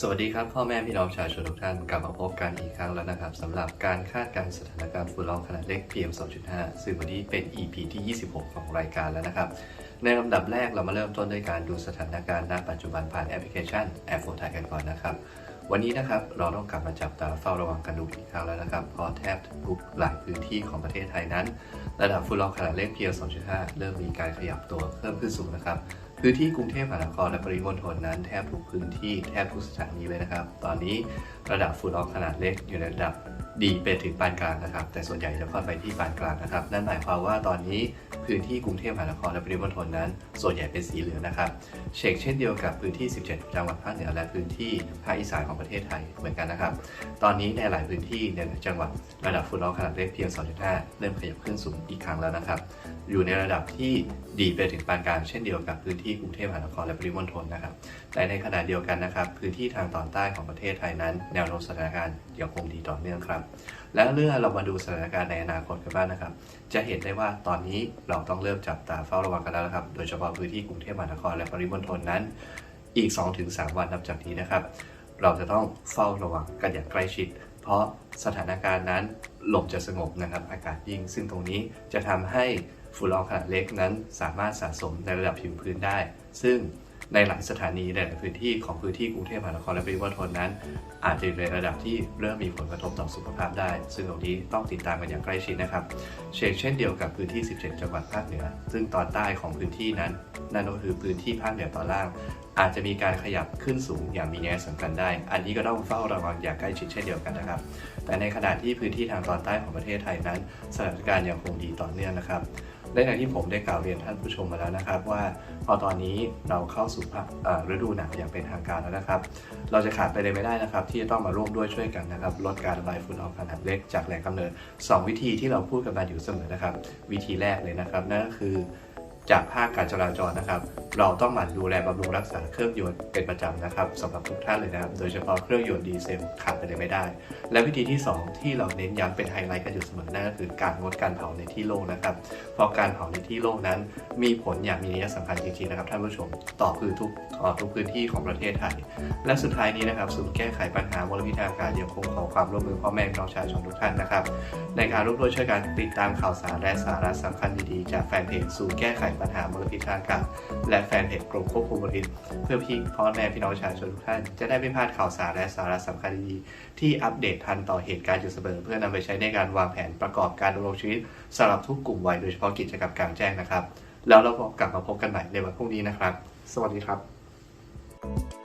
สวัสดีครับพ่อแม่พี่น้องชาวชนทุกท่านกลับมาพบกันอีกครั้งแล้วนะครับสำหรับการคาดการณ์สถานการณ์ฝุ่นละอองขนาดเล็ก PM 2.5 ซึ่งวันนี้เป็น EP ที่ 26 ของรายการแล้วนะครับ ในลำดับแรกเรามาเริ่มต้นด้วยการดูสถานการณ์ณปัจจุบันผ่านแอปพลิเคชันแอปโฟไทยกันก่อนนะครับ วันนี้นะครับเราต้องกลับมาจับตาเฝ้าระวังกันดูอีกครั้งแล้วนะครับเพราะแทบทุกหลายพื้นที่ของประเทศไทยนั้น ระดับฝุ่นละอองขนาดเล็ก PM 2.5 เริ่มมีการขยับตัวเพิ่มขึ้นสูงนะครับ พื้นที่กรุงเทพมหานครและปริมณฑลนั้นแทบทุกพื้นที่แทบทุกสถานีเลยนะครับ ตอนนี้ระดับฝุ่นละอองขนาดเล็กอยู่ในระดับดีไปถึงปานกลางนะครับ แต่ส่วนใหญ่จะค่อนไปที่ปานกลางนะครับ นั่นหมายความว่าตอนนี้พื้นที่กรุงเทพมหานครและปริมณฑลนั้น ส่วนใหญ่เป็นสีเหลืองนะครับ เชกเช่นเดียวกับพื้นที่ 17 จังหวัดภาคเหนือและพื้นที่ภาคอีสานของประเทศไทยเหมือนกันนะครับ ตอนนี้ในหลายพื้นที่ในหลายจังหวัดระดับฝุ่นละอองขนาดเล็กเพียง 2.5 เริ่มขยับขึ้นสูงอีกครั้งแล้วนะครับ อยู่ในระดับที่ดีไปถึงปานกลางเช่นเดียวกับพื้นที่กรุงเทพมหานครและปริมณฑลนะครับ แต่ในขณะเดียวกันนะครับพื้นที่ทางตอนใต้ของประเทศไทยนั้น แนวโน้มสถานการณ์ยังคงดีต่อเนื่องครับ แล้วเมื่อเรามาดูสถานการณ์ในอนาคตกันบ้างนะครับ จะเห็นได้ว่าตอนนี้เราต้องเริ่มจับตาเฝ้าระวังกันแล้วครับ โดยเฉพาะพื้นที่กรุงเทพมหานครและปริมณฑลนั้น อีก 2-3 วันนับจากนี้นะครับ เราจะต้องเฝ้าระวังกันอย่างใกล้ชิด เพราะสถานการณ์นั้นลมจะสงบนะครับอากาศยิ่ง ซึ่งตรงนี้จะทำให้ ฝุ่นละอองขนาดเล็กนั้นสามารถสะสมในระดับผิวพื้นได้ ซึ่งในหลายสถานีในหลายพื้นที่ของพื้นที่กรุงเทพมหานครและปริมณฑลนั้น อาจจะอยู่ในระดับที่เริ่มมีผลกระทบต่อสุขภาพได้ ซึ่งตรงนี้ต้องติดตามกันอย่างใกล้ชิดนะครับ เช่นเช่นเดียวกับพื้นที่ 17 จังหวัดภาคเหนือ ซึ่งตอนใต้ของพื้นที่นั้นนั่นก็คือพื้นที่ภาคเหนือตอนล่าง อาจจะมีการขยับขึ้นสูงอย่างมีนัยสำคัญได้ อันนี้ก็ต้องเฝ้าระวังอย่างใกล้ชิดเช่นเดียวกันนะครับ แต่ในขณะที่พื้นที่ทางตอนใต้ของประเทศไทยนั้น สถานการณ์ยังคงดีต่อเนื่องนะครับ และอย่างที่ผมได้กล่าวเรียนท่านผู้ชมมาแล้วนะครับ ว่าพอตอนนี้เราเข้าสู่ภาคฤดูหนาวอย่างเป็นทางการแล้วนะครับ เราจะขาดไปเลยไม่ได้นะครับ ที่จะต้องมาร่วมด้วยช่วยกันนะครับ ลดการระบายฝุ่นออกขนาดเล็กจากแหล่งกำเนิด 2 วิธีที่เราพูดกันมาอยู่เสมอนะครับ วิธีแรกเลยนะครับนั่นก็คือ จากภาคการจราจรนะครับ เราต้องหมั่นดูแลบำรุงรักษาเครื่องยนต์เป็นประจำนะครับสำหรับทุกท่านเลยนะครับ โดยเฉพาะเครื่องยนต์ดีเซลขาดไปเลยไม่ได้ และวิธีที่ 2 ที่เราเน้นย้ำเป็นไฮไลท์กันอยู่เสมอนั่นก็คือการงดการเผาในที่โล่งนะครับเพราะการเผาในที่โล่งนั้น มีผลอย่างมีนัยสำคัญจริงๆนะครับท่านผู้ชมต่อคือทุกต่อทุกพื้นที่ของประเทศไทย และสุดท้ายนี้นะครับศูนย์แก้ไขปัญหามลพิษทางอากาศยังคงขอความร่วมมือพ่อแม่พี่น้องชาชนทุกท่านนะครับในการร่วมด้วยช่วยกันติดตามข่าวสารและสาระสำคัญดีๆจากแฟนเพจศูนย์แก้ไขปัญหามลพิษทางอากาศและแฟนเพจกรมควบคุมมลพิษเพื่อพี่พ่อแม่พี่น้องประชาชนทุกท่านจะได้ไม่พลาดข่าวสารและสาระสำคัญดีที่อัปเดตทันต่อเหตุการณ์อยู่เสมอเพื่อนำไปใช้ในการวางแผนประกอบการดำรงชีวิตสำหรับทุกกลุ่มวัยโดยเฉพาะกิจกรรมกลางแจ้งนะครับ แล้วเรากลับมาพบกันใหม่ในวันพรุ่งนี้นะครับ สวัสดีครับ